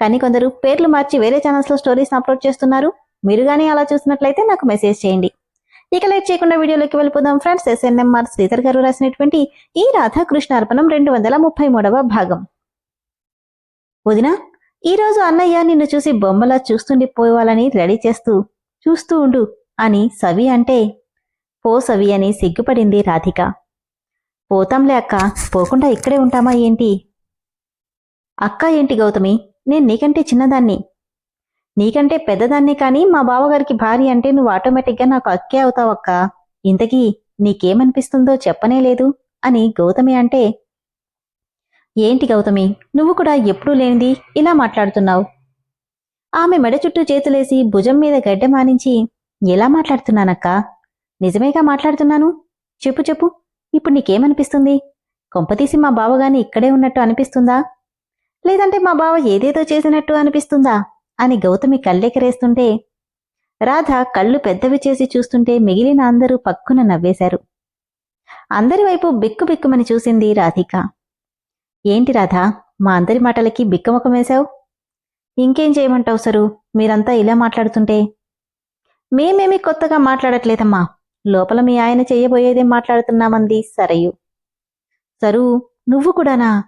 కానీ కొందరు పేర్లు మార్చి వేరే ఛానల్స్లో స్టోరీస్ అప్లోడ్ చేస్తున్నారు. మీరు కానీ అలా చూసినట్లయితే నాకు మెసేజ్ చేయండి. ఇక లేట్ చేయకుండా వీడియోలోకి వెళ్ళిపోదాం ఫ్రెండ్స్. ఎస్ఎన్ఎంఆర్ శ్రీధర్ గారు రాసినటువంటి ఈ రాధాకృష్ణ అర్పణం రెండు వందల ముప్పై మూడవ భాగం. వదిన ఈ రోజు అన్నయ్య నిన్ను చూసి బొమ్మలా చూస్తుండిపోవాలని రెడీ చేస్తూ చూస్తూ ఉండు అని సవి అంటే పో సవి అని సిగ్గుపడింది రాధిక. పోతాంలే అక్క పోకుండా ఇక్కడే ఉంటామా ఏంటి? అక్క ఏంటి గౌతమి? నేను నీకంటే చిన్నదాన్ని. నీకంటే పెద్దదాన్ని కానీ మా బావగారికి భార్య అంటే నువ్వు ఆటోమేటిక్గా నాకు అక్కే అవుతావక్క ఇంతకీ నీకేమనిపిస్తుందో చెప్పనే లేదు అని గౌతమి అంటే ఏంటి గౌతమి? నువ్వు కూడా ఎప్పుడూ లేనిది ఇలా మాట్లాడుతున్నావు. ఆమె మెడ చుట్టూ చేతులేసి భుజం మీద గడ్డ మానించి ఎలా మాట్లాడుతున్నానక్క? నిజమేగా మాట్లాడుతున్నాను? చెప్పు చెప్పు. ఇప్పుడు నీకేమనిపిస్తుంది? కొంపతీసి మా బావగాని ఇక్కడే ఉన్నట్టు అనిపిస్తుందా? లేదంటే మా బావ ఏదేదో చేసినట్టు అనిపిస్తుందా? అని గౌతమి కళ్ళెకరేస్తుంటే రాధ కళ్ళు పెద్దవి చేసి చూస్తుంటే మిగిలిన అందరూ పక్కున నవ్వేశారు. అందరి వైపు బిక్కు బిక్కుమని చూసింది రాధిక. ఏంటి రాధ మా అందరి మాటలకి బిక్కముఖం వేశావు? ఇంకేం చేయమంటావు సరు? మీరంతా ఇలా మాట్లాడుతుంటే? మేమేమి కొత్తగా మాట్లాడట్లేదమ్మా. లోపల మీ ఆయన చెయ్యబోయేదేం మాట్లాడుతున్నామంది సరయు. సరు నువ్వు కూడానా?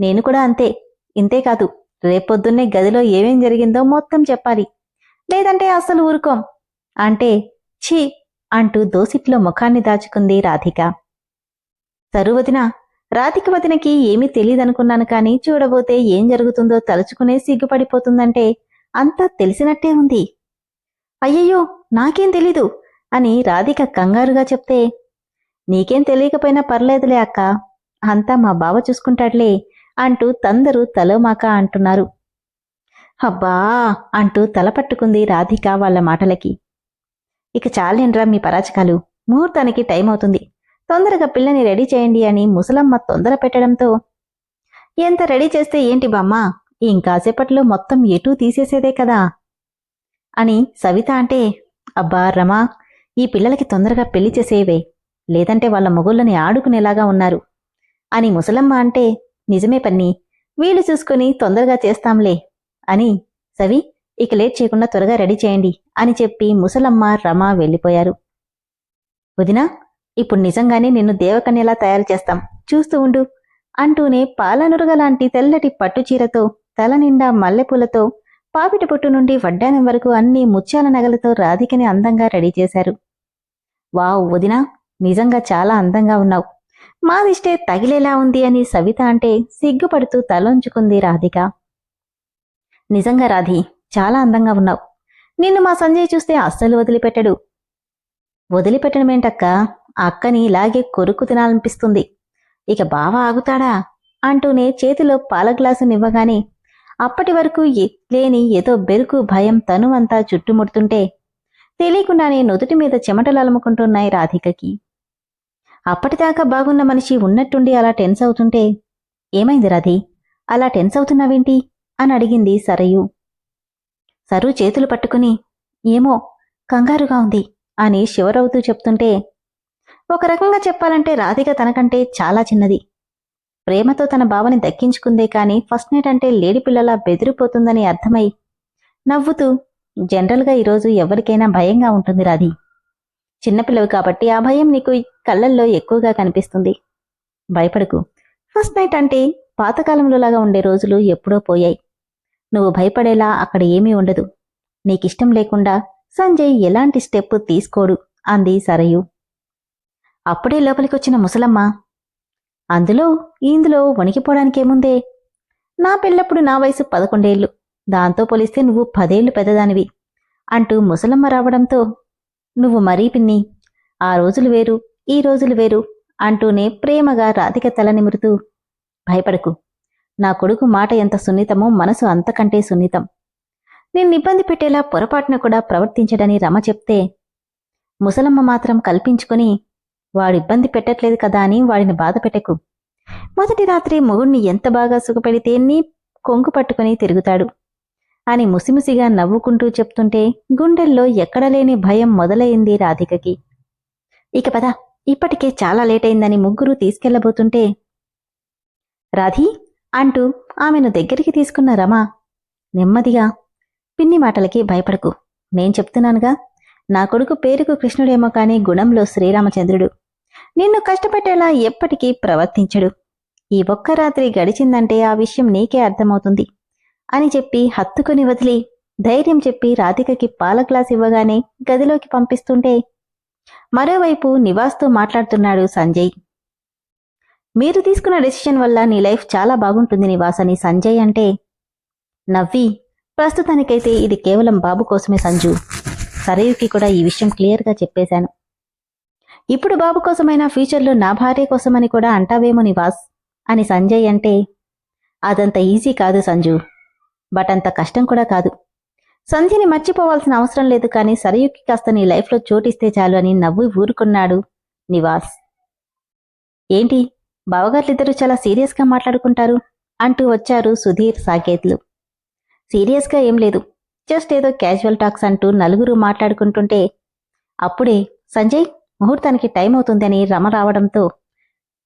నేను కూడా అంతే. ఇంతేకాదు రేపొద్దున్నే గదిలో ఏమేం జరిగిందో మొత్తం చెప్పాలి. లేదంటే అస్సలు ఊరుకోం. అంటే ఛీ అంటూ దోసిట్లో ముఖాన్ని దాచుకుంది రాధిక. సరువదిన రాధిక వదినకి ఏమీ తెలియదనుకున్నాను కానీ చూడబోతే ఏం జరుగుతుందో తలుచుకునే సిగ్గుపడిపోతుందంటే అంతా తెలిసినట్టే ఉంది. అయ్యయ్యో నాకేం తెలీదు అని రాధిక కంగారుగా చెప్తే నీకేం తెలియకపోయినా పర్లేదులే అక్క అంతా మా బావ చూసుకుంటాడులే అంటూ తందరూ తలోమాక అంటున్నారు. అబ్బా! అంటూ తల పట్టుకుంది రాధిక వాళ్ళ మాటలకి. ఇక చాలేనరా మీ పరాచకాలు? ముహూర్తానికి టైం అవుతుంది. తొందరగా పిల్లని రెడీ చేయండి అని ముసలమ్మ తొందర పెట్టడంతో ఎంత రెడీ చేస్తే ఏంటి బామ్మ? ఇంకాసేపట్లో మొత్తం ఎటూ తీసేసేదే కదా? అని సవిత అంటే అబ్బా రమా ఈ పిల్లలకి తొందరగా పెళ్ళి చేసేవే. లేదంటే వాళ్ళ మొగుళ్ళని ఆడుకునేలాగా ఉన్నారు. అని ముసలమ్మ అంటే నిజమే పన్ని. వీలు చూసుకుని తొందరగా చేస్తాంలే. అని సవి ఇక లేట్ చేయకుండా త్వరగా రెడీ చేయండి అని చెప్పి ముసలమ్మ రమ వెళ్ళిపోయారు. వదినా ఇప్పుడు నిజంగానే నిన్ను దేవకన్యలా తయారు చేస్తాం. చూస్తూ ఉండు. అంటూనే పాలనురుగ లాంటి తెల్లటి పట్టుచీరతో తల నిండా మల్లెపూలతో పాపిటి పొట్టు నుండి వడ్డానం వరకు అన్ని ముత్యాల నగలతో రాధికని అందంగా రెడీ చేశారు. వావ్ వదినా నిజంగా చాలా అందంగా ఉన్నావు. మాదిష్టే తగిలేలా ఉంది అని సవిత అంటే సిగ్గుపడుతూ తలొంచుకుంది రాధిక. నిజంగా రాధి చాలా అందంగా ఉన్నావు. నిన్ను మా సంజయ్ చూస్తే అస్సలు వదిలిపెట్టడు. వదిలిపెట్టడమేంటక్క? అక్కని ఇలాగే కొరుకు తినాలనిపిస్తుంది. ఇక బావ ఆగుతాడా? అంటూనే చేతిలో పాల గ్లాసు నివ్వగానే అప్పటి వరకు లేని ఏదో బెరుకు భయం తనువంతా చుట్టుముడుతుంటే తెలియకుండానే నుదుటి మీద చెమటలు అలుముకుంటున్నాయి రాధికకి. అప్పటిదాకా బాగున్న మనిషి ఉన్నట్టుండి అలా టెన్స్ అవుతుంటే ఏమైంది రాధి? అలా టెన్స్ అవుతున్నావేంటి? అని అడిగింది సరయు. సరు చేతులు పట్టుకుని ఏమో కంగారుగా ఉంది అని శివరవుతూ చెప్తుంటే ఒక రకంగా చెప్పాలంటే రాధిక తనకంటే చాలా చిన్నది. ప్రేమతో తన బావని దక్కించుకుందే కాని ఫస్ట్ నైట్ అంటే లేడి పిల్లలా బెదిరిపోతుందని అర్థమై నవ్వుతూ జనరల్గా ఈరోజు ఎవరికైనా భయంగా ఉంటుంది రాధి. చిన్నపిల్లవి కాబట్టి ఆ భయం నీకు కళ్ళల్లో ఎక్కువగా కనిపిస్తుంది. భయపడకు. ఫస్ట్ నైట్ అంటే పాతకాలంలోలాగా ఉండే రోజులు ఎప్పుడో పోయాయి. నువ్వు భయపడేలా అక్కడ ఏమీ ఉండదు. నీకిష్టం లేకుండా సంజయ్ ఎలాంటి స్టెప్ తీసుకోడు అంది సరయు. అప్పుడే లోపలికొచ్చిన ముసలమ్మ అందులో ఇందులో వణికిపోవడానికేముందే? నా పెళ్ళప్పుడు నా వయసు పదకొండేళ్ళు దాంతో పోలిస్తే నువ్వు పదేళ్ళు పెద్దదానివి అంటూ ముసలమ్మ రావడంతో నువ్వు మరీ పిన్ని. ఆ రోజులు వేరు ఈ రోజులు వేరు అంటూనే ప్రేమగా రాధిక తల నిమురుతూ భయపడకు. నా కొడుకు మాట ఎంత సున్నితమో మనసు అంతకంటే సున్నితం. నిన్ను ఇబ్బంది పెట్టేలా పొరపాటున కూడా ప్రవర్తించడని రమ చెప్తే ముసలమ్మ మాత్రం కల్పించుకుని వాడు ఇబ్బంది పెట్టట్లేదు కదా అని వాడిని బాధ పెట్టకు. మొదటి రాత్రి మొగుణ్ణి ఎంత బాగా సుఖపెడితే నీ కొంగు పట్టుకుని తిరుగుతాడు. అని ముసిముసిగా నవ్వుకుంటూ చెప్తుంటే గుండెల్లో ఎక్కడలేని భయం మొదలైంది రాధికకి. ఇక పద ఇప్పటికే చాలా లేట్ అయిందని ముగ్గురు తీసుకెళ్ళబోతుంటే రాధి అంటూ ఆమెను దగ్గరికి తీసుకున్న రమ నెమ్మదిగా పిన్ని మాటలకి భయపడకు నేను చెప్తున్నానుగా నా కొడుకు పేరుకు కృష్ణుడేమో కాని గుణంలో శ్రీరామచంద్రుడు నిన్ను కష్టపెట్టేలా ఎప్పటికీ ప్రవర్తించడు. ఈ ఒక్క రాత్రి గడిచిందంటే ఆ విషయం నీకే అర్థమవుతుంది. అని చెప్పి హత్తుకుని వదిలి ధైర్యం చెప్పి రాధికకి పాల గ్లాస్ ఇవ్వగానే గదిలోకి పంపిస్తుంటే మరోవైపు నివాస్తో మాట్లాడుతున్నాడు సంజయ్. మీరు తీసుకున్న డెసిషన్ వల్ల నీ లైఫ్ చాలా బాగుంటుంది నివాస్ అని సంజయ్ అంటే నవ్వి ప్రస్తుతానికైతే ఇది కేవలం బాబు కోసమే సంజు. సరయుకి కూడా ఈ విషయం క్లియర్గా చెప్పేశాను. ఇప్పుడు బాబు కోసమైనా ఫ్యూచర్లో నా భార్య కోసమని కూడా అంటావేమో నివాస్ అని సంజయ్ అంటే అదంత ఈజీ కాదు సంజు. బట్ అంత కష్టం కూడా కాదు. సంధ్యని మర్చిపోవాల్సిన అవసరం లేదు కానీ సరయుకి కాస్త నీ లైఫ్లో చోటిస్తే చాలు అని నవ్వు ఊరుకున్నాడు నివాస్. ఏంటి? బావగారులిద్దరూ చాలా సీరియస్గా మాట్లాడుకుంటారు అంటూ వచ్చారు సుధీర్ సాకేత్లు. సీరియస్గా ఏం లేదు. జస్ట్ ఏదో క్యాజువల్ టాక్స్ అంటూ నలుగురు మాట్లాడుకుంటుంటే అప్పుడే సంజయ్ ముహూర్తానికి టైం అవుతుందని రమ రావడంతో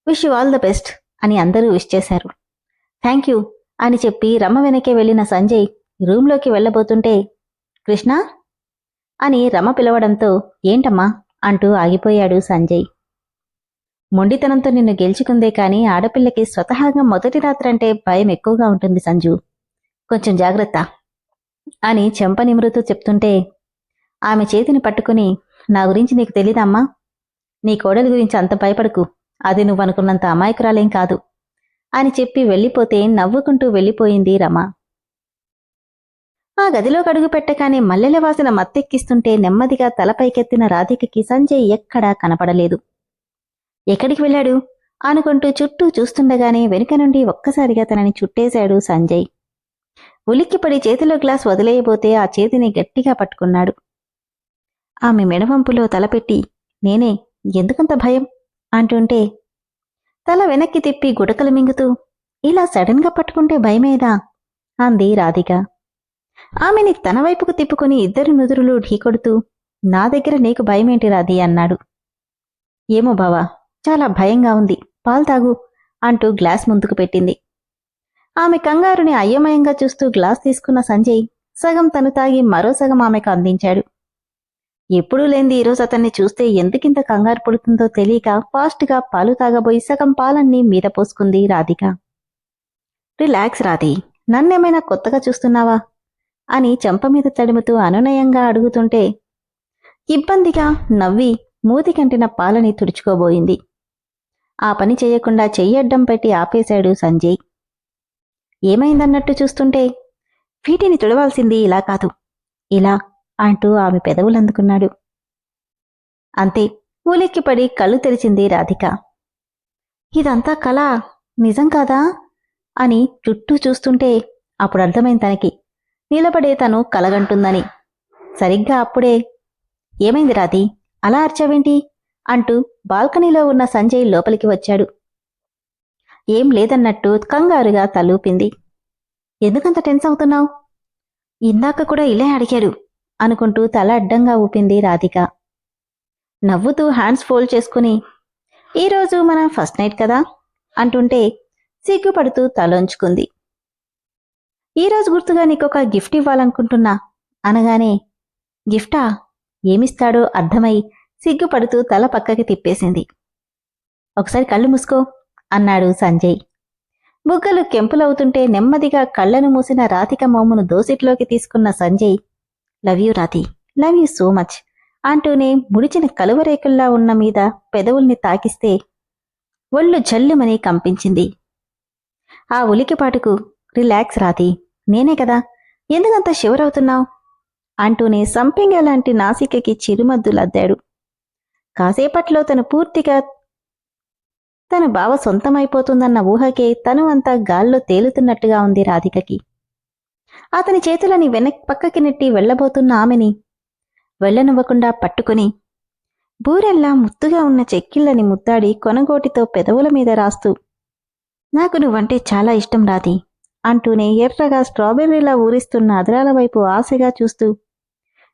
wish you all the best అని అందరూ విష్ చేశారు. థ్యాంక్ యూ అని చెప్పి రమ వెనకే వెళ్ళిన సంజయ్ రూంలోకి వెళ్ళబోతుంటే కృష్ణ! అని రమ పిలవడంతో ఏంటమ్మా? అంటూ ఆగిపోయాడు సంజయ్. మొండితనంతో నిన్ను గెలుచుకుందే కాని ఆడపిల్లకి స్వతహాగా మొదటి రాత్రంటే భయం ఎక్కువగా ఉంటుంది సంజు. కొంచెం జాగ్రత్త అని చెంప నిమురుతూ చెప్తుంటే ఆమె చేతిని పట్టుకుని నా గురించి నీకు తెలీదమ్మా నీ కోడలి గురించి అంత భయపడకు. అది నువ్వు అనుకున్నంత అమాయకురాలేం కాదు. అని చెప్పి వెళ్ళిపోతే నవ్వుకుంటూ వెళ్ళిపోయింది రమ. ఆ గదిలో కడుగు పెట్టగానే మల్లెల వాసన మత్తెక్కిస్తుంటే నెమ్మదిగా తలపైకెత్తిన రాధికకి సంజయ్ ఎక్కడా కనపడలేదు. ఎక్కడికి వెళ్ళాడు? అనుకుంటూ చుట్టూ చూస్తుండగానే వెనుక నుండి ఒక్కసారిగా తనని చుట్టేశాడు సంజయ్. ఉలిక్కిపడి చేతిలో గ్లాస్ వదిలేయబోతే ఆ చేతిని గట్టిగా పట్టుకున్నాడు. ఆమె మెడవంపులో తలపెట్టి నేనే ఎందుకంత భయం? అంటుంటే తల వెనక్కి తిప్పి గుడకలు మింగుతూ ఇలా సడన్గా పట్టుకుంటే భయమేదా? అంది రాధిక. ఆమెని తన వైపుకు తిప్పుకుని ఇద్దరు నుదురులు ఢీకొడుతూ నా దగ్గర నీకు భయమేంటి రాధి? అన్నాడు. ఏమో బావా చాలా భయంగా ఉంది. పాలు తాగు అంటూ గ్లాస్ ముందుకు పెట్టింది. ఆమె కంగారుని అయోమయంగా చూస్తూ గ్లాస్ తీసుకున్న సంజయ్ సగం తను తాగి మరో సగం ఆమెకు అందించాడు. ఎప్పుడూ లేంది ఈరోజు అతన్ని చూస్తే ఎందుకింత కంగారు పుడుతుందో తెలియక ఫాస్ట్గా పాలు తాగబోయి సగం పాలన్నీ మీద పోసుకుంది రాధిక. రిలాక్స్ రాధి నన్నేమైనా కొత్తగా చూస్తున్నావా? అని చెంప మీద తడుముతూ అనునయంగా అడుగుతుంటే ఇబ్బందిగా నవ్వి మూతి కంటిన పాలని తుడుచుకోబోయింది. ఆ పని చేయకుండా చెయ్యడ్డం పెట్టి ఆపేశాడు సంజయ్. ఏమైందన్నట్టు చూస్తుంటే వీటిని తుడవాల్సింది ఇలా కాదు. ఇలా అంటూ ఆమె పెదవులందుకున్నాడు. అంతే ఉలిక్కిపడి కళ్ళు తెరిచింది రాధిక. ఇదంతా కళ నిజం కాదా? అని చుట్టూ చూస్తుంటే అప్పుడు అర్థమైంది తనకి. నిలబడే తను కలగంటుందని. సరిగ్గా అప్పుడే ఏమైంది రాధి? అలా అర్చావేంటి? అంటూ బాల్కనీలో ఉన్న సంజయ్ లోపలికి వచ్చాడు. ఏం లేదన్నట్టు కంగారుగా తలూపింది. ఎందుకంత టెన్స్ అవుతున్నావు? ఇందాక కూడా ఇలా అడిగాడు. అనుకుంటూ తల అడ్డంగా ఊపింది రాధిక. నవ్వుతూ హ్యాండ్స్ ఫోల్డ్ చేసుకుని ఈరోజు మన ఫస్ట్ నైట్ కదా? అంటుంటే సిగ్గుపడుతూ తలొంచుకుంది. ఈరోజు గుర్తుగా నీకొక గిఫ్ట్ ఇవ్వాలనుకుంటున్నా. అనగానే గిఫ్టా? ఏమిస్తాడో అర్థమై సిగ్గుపడుతూ తల పక్కకి తిప్పేసింది. ఒకసారి కళ్ళు మూసుకో అన్నాడు సంజయ్. బుగ్గలు కెంపులవుతుంటే నెమ్మదిగా కళ్ళను మూసిన రాధిక మోమును దోసిట్లోకి తీసుకున్న Sanjay love you Radhi. Love you so much. అంటూనే ముడిచిన కలువరేకుల్లా ఉన్న మీద పెదవుల్ని తాకిస్తే ఒళ్ళు జల్లుమని కంపించింది. ఆ ఉలికిపాటుకు రిలాక్స్ రాధి నేనే కదా. ఎందుకంత షివరవుతున్నావు అంటూనే సంపెంగ లాంటి నాసికకి చిరుమద్దులద్దాడు. కాసేపట్లో తను పూర్తిగా తన బావ సొంతమైపోతుందన్న ఊహకే తను అంతా గాల్లో తేలుతున్నట్టుగా ఉంది రాధికకి. అతని చేతులని వెనక్ పక్కకి నెట్టి వెళ్ళబోతున్న ఆమెని వెళ్ళనివ్వకుండా పట్టుకుని బూరెల్లా ముత్తుగా ఉన్న చెక్కిళ్ళని ముద్దాడి కొనగోటితో పెదవుల మీద రాస్తూ నాకు నువ్వంటే చాలా ఇష్టం రాది అంటూనే ఎర్రగా స్ట్రాబెర్రీలా ఊరిస్తున్న అదరాల వైపు ఆశగా చూస్తూ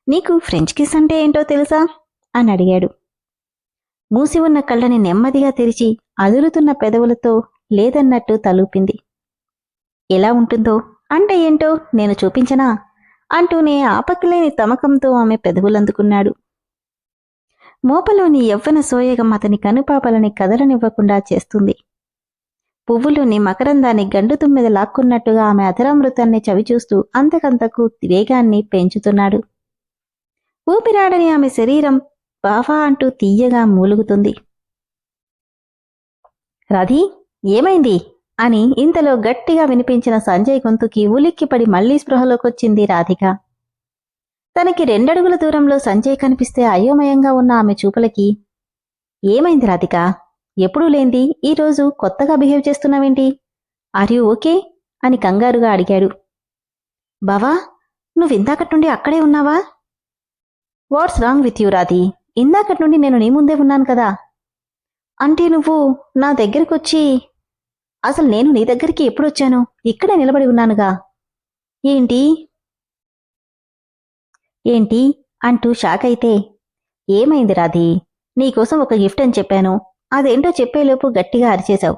నీకు ఫ్రెంచ్ కిస్ అంటే ఏంటో తెలుసా? అని అడిగాడు. మూసి ఉన్న కళ్ళని నెమ్మదిగా తెరిచి అదురుతున్న పెదవులతో లేదన్నట్టు తలూపింది. ఎలా ఉంటుందో అంటే ఏంటో నేను చూపించనా? అంటూనే ఆపక్కలేని తమకంతో ఆమె పెదవులందుకున్నాడు. మోపలోని యవ్వన సోయగం అతని కనుపాపలని కదలనివ్వకుండా చేస్తుంది. పువ్వులోని మకరందాన్ని గండు తుమ్మెద లాక్కున్నట్టుగా ఆమె అధరామృతాన్ని చవిచూస్తూ అంతకంతకు వేగాన్ని పెంచుతున్నాడు. ఊపిరాడని ఆమె శరీరం బావా అంటూ తీయగా మూలుగుతుంది. రాధీ ఏమైంది? అని ఇంతలో గట్టిగా వినిపించిన సంజయ్ గొంతుకి ఉలిక్కిపడి మళ్ళీ స్పృహలోకొచ్చింది రాధిక. తనకి రెండడుగుల దూరంలో సంజయ్ కనిపిస్తే అయోమయంగా ఉన్న ఆమె చూపులకి ఏమైంది రాధిక? ఎప్పుడూ లేంది? ఈరోజు కొత్తగా బిహేవ్ చేస్తున్నావేంటి? Are you okay? అని కంగారుగా అడిగాడు. బావా నువ్విందాకటి నుండి అక్కడే ఉన్నావా? What's wrong with you Radhi. ఇందాకటి నుండి నేను నీ ముందే ఉన్నాను కదా. అంటే నువ్వు నా దగ్గరకొచ్చి అసలు నేను నీ దగ్గరికి ఎప్పుడొచ్చాను? ఇక్కడే నిలబడి ఉన్నానుగా. ఏంటి? ఏంటి? అంటూ షాక్ అయితే. ఏమైంది రాధి? నీకోసం ఒక గిఫ్ట్ అని చెప్పాను. అదేంటో చెప్పేలోపు గట్టిగా అరిచేశావు.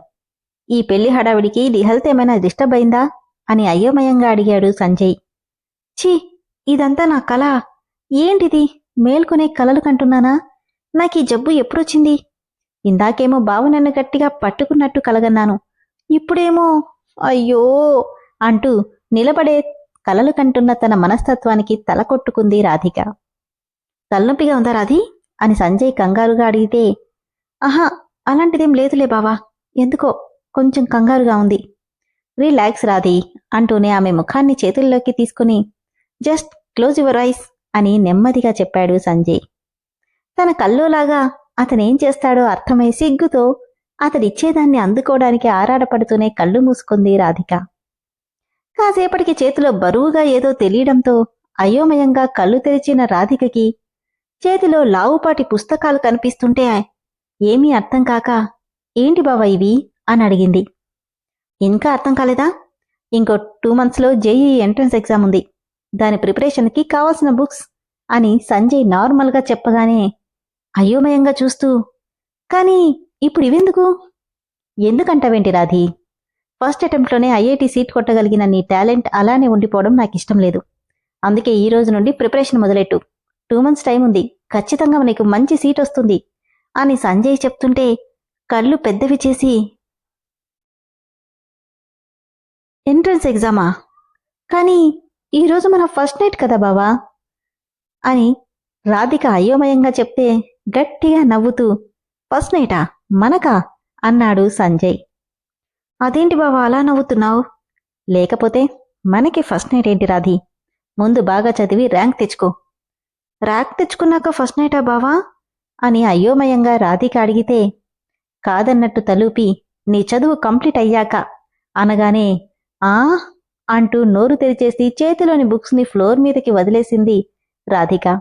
ఈ పెళ్ళి హడావిడికి నీ హెల్త్ ఏమైనా డిస్టర్బ్ అయిందా? అని అయోమయంగా అడిగాడు సంజయ్. ఛీ! ఇదంతా నా కళ ఏంటిది? మేల్కొనే కలలు కంటున్నానా? నాకు ఈ జబ్బు ఎప్పుడొచ్చింది? ఇందాకేమో బావు నన్ను గట్టిగా పట్టుకున్నట్టు కలగన్నాను. ఇప్పుడేమో? అయ్యో! అంటూ నిలబడే కలలు కంటున్న తన మనస్తత్వానికి తల కొట్టుకుంది రాధిక. తలనొప్పిగా ఉందా రాధి? అని సంజయ్ కంగారుగా అడిగితే ఆహా! అలాంటిదేం లేదులే బావా. ఎందుకో? కొంచెం కంగారుగా ఉంది. రిలాక్స్ రాధి అంటూనే ఆమె ముఖాన్ని చేతుల్లోకి తీసుకుని జస్ట్ క్లోజ్ యువర్ ఐస్ అని నెమ్మదిగా చెప్పాడు సంజయ్. తన కల్లోలాగా అతనేం చేస్తాడో అర్థమై సిగ్గుతో అతడిచ్చేదాన్ని అందుకోవడానికి ఆరాటపడుతూనే కళ్ళు మూసుకుంది రాధిక. కాసేపటికి చేతిలో బరువుగా ఏదో తెలియడంతో అయోమయంగా కళ్ళు తెరిచిన రాధికకి చేతిలో లావుపాటి పుస్తకాలు కనిపిస్తుంటే ఏమీ అర్థం కాక ఏంటి బావా ఇవి? అని అడిగింది. ఇంకా అర్థం కాలేదా? ఇంకో టూ మంత్స్లో జేఈ ఎంట్రన్స్ ఎగ్జామ్ ఉంది. దాని ప్రిపరేషన్కి కావాల్సిన బుక్స్ అని సంజయ్ నార్మల్గా చెప్పగానే అయోమయంగా చూస్తూ కానీ ఇప్పుడు ఇవెందుకు ఎందుకంటావేంటి రాధి? ఫస్ట్ అటెంప్ట్లోనే ఐఐటి సీట్ కొట్టగలిగిన నీ టాలెంట్ అలానే ఉండిపోవడం నాకు ఇష్టం లేదు. అందుకే ఈ రోజు నుండి ప్రిపరేషన్ మొదలెట్టు. టూ మంత్స్ టైం ఉంది. ఖచ్చితంగా నీకు మంచి సీట్ వస్తుంది. అని సంజయ్ చెప్తుంటే కళ్ళు పెద్దవి చేసి ఎంట్రన్స్ ఎగ్జామా? కానీ ఈరోజు మన ఫస్ట్ నైట్ కదా బావా? అని రాధిక అయోమయంగా చెప్తే గట్టిగా నవ్వుతూ ఫస్ట్ నైటా? మనకా? అన్నాడు సంజయ్. అదేంటి బావా అలా నవ్వుతున్నావు? లేకపోతే మనకి ఫస్ట్ నైట్ ఏంటి రాధి? ముందు బాగా చదివి ర్యాంక్ తెచ్చుకో. ర్యాంక్ తెచ్చుకున్నాక ఫస్ట్ నైటా బావా? అని అయోమయంగా రాధిక అడిగితే కాదన్నట్టు తలూపి నీ చదువు కంప్లీట్ అయ్యాక అనగానే ఆ? అంటూ నోరు తెరిచేసి చేతిలోని బుక్స్ని ఫ్లోర్ మీదకి వదిలేసింది రాధిక.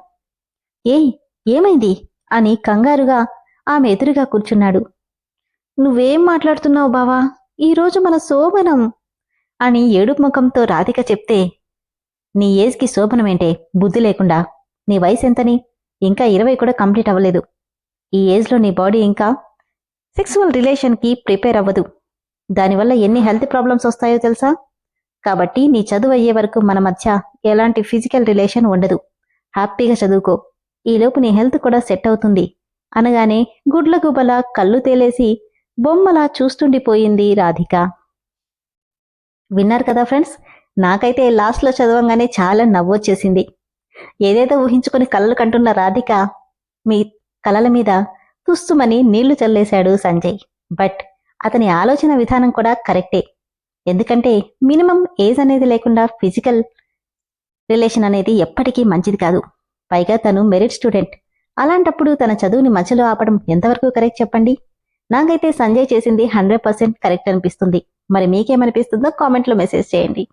ఏయ్ ఏమైంది? అని కంగారుగా ఆమె ఎదురుగా కూర్చున్నాడు. నువ్వేం మాట్లాడుతున్నావు బావా? ఈరోజు మన శోభనం అని ఏడుపు ముఖంతో రాధిక చెప్తే నీ ఏజ్కి శోభనమేంటే బుద్ధి లేకుండా. నీ వయసు ఎంతని? ఇంకా ఇరవై కూడా కంప్లీట్ అవ్వలేదు. ఈ ఏజ్లో నీ బాడీ ఇంకా సెక్సువల్ రిలేషన్కి ప్రిపేర్ అవ్వదు. దానివల్ల ఎన్ని హెల్త్ ప్రాబ్లమ్స్ వస్తాయో తెలుసా? కాబట్టి నీ చదువు అయ్యే వరకు మన మధ్య ఎలాంటి ఫిజికల్ రిలేషన్ ఉండదు. హ్యాపీగా చదువుకో. ఈలోపు నీ హెల్త్ కూడా సెట్ అవుతుంది. అనగానే గుడ్లగుబల కళ్ళు తేలేసి బొమ్మలా చూస్తుండిపోయింది రాధిక. విన్నారు కదా ఫ్రెండ్స్? నాకైతే లాస్ట్లో చదవంగానే చాలా నవ్వొచ్చేసింది ఏదేదో ఊహించుకొని కళ్ళలు కంటున్న రాధిక మీ కలల మీద తుస్తుమని నీళ్ళు చల్లేశాడు సంజయ్. బట్ అతని ఆలోచన విధానం కూడా కరెక్టే. ఎందుకంటే మినిమం ఏజ్ అనేది లేకుండా ఫిజికల్ రిలేషన్ అనేది ఎప్పటికీ మంచిది కాదు. పైగా తను మెరిట్ స్టూడెంట్. అలాంటప్పుడు తన చదువుని మధ్యలో ఆపడం ఎంతవరకు కరెక్ట్ చెప్పండి? నాకైతే సంజయ్ చేసింది హండ్రెడ్ పర్సెంట్ కరెక్ట్ అనిపిస్తుంది. మరి మీకేమనిపిస్తుందో కామెంట్లో మెసేజ్ చేయండి.